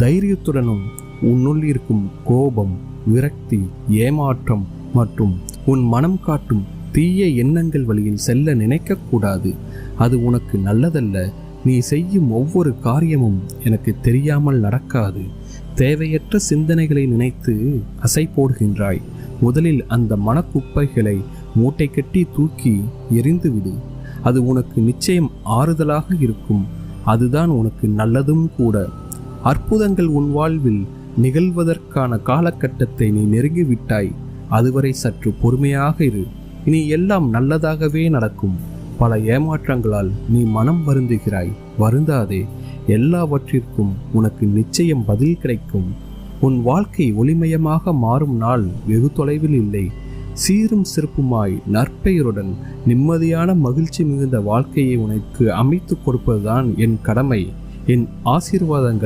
தைரியத்துடனும் உன்னுள் இருக்கும் கோபம் விரக்தி ஏமாற்றம் மற்றும் உன் மனம் காட்டும் தீய எண்ணங்கள் வழியில் செல்ல நினைக்கக்கூடாது அது உனக்கு நல்லதல்ல. நீ செய்யும் ஒவ்வொரு காரியமும் எனக்கு தெரியாமல் நடக்காது. தேவையற்ற சிந்தனைகளை நினைத்து அசை போடுகின்றாய். முதலில் அந்த மனக்குப்பைகளை மூட்டை கட்டி தூக்கி எரிந்துவிடு அது உனக்கு நிச்சயம் ஆறுதலாக இருக்கும். அதுதான் உனக்கு நல்லதும் கூட. அற்புதங்கள் உன் வாழ்வில் நிகழ்வதற்கான காலகட்டத்தை நீ நெருங்கிவிட்டாய். அதுவரை சற்று பொறுமையாக இரு. இனி எல்லாம் நல்லதாகவே நடக்கும். பல ஏமாற்றங்களால் நீ மனம் வருந்துகிறாய். வருந்தாதே எல்லாவற்றிற்கும் உனக்கு நிச்சயம் பதில் கிடைக்கும். உன் வாழ்க்கை ஒளிமயமாக மாறும் நாள் வெகு தொலைவில் இல்லை. சீரும் சிறப்புமாய் நற்பெயருடன் நிம்மதியான மகிழ்ச்சி மிகுந்த வாழ்க்கையை உனக்கு அமைத்து கொடுப்பதுதான் என் கடமை. என் ஆசீர்வாதங்கள்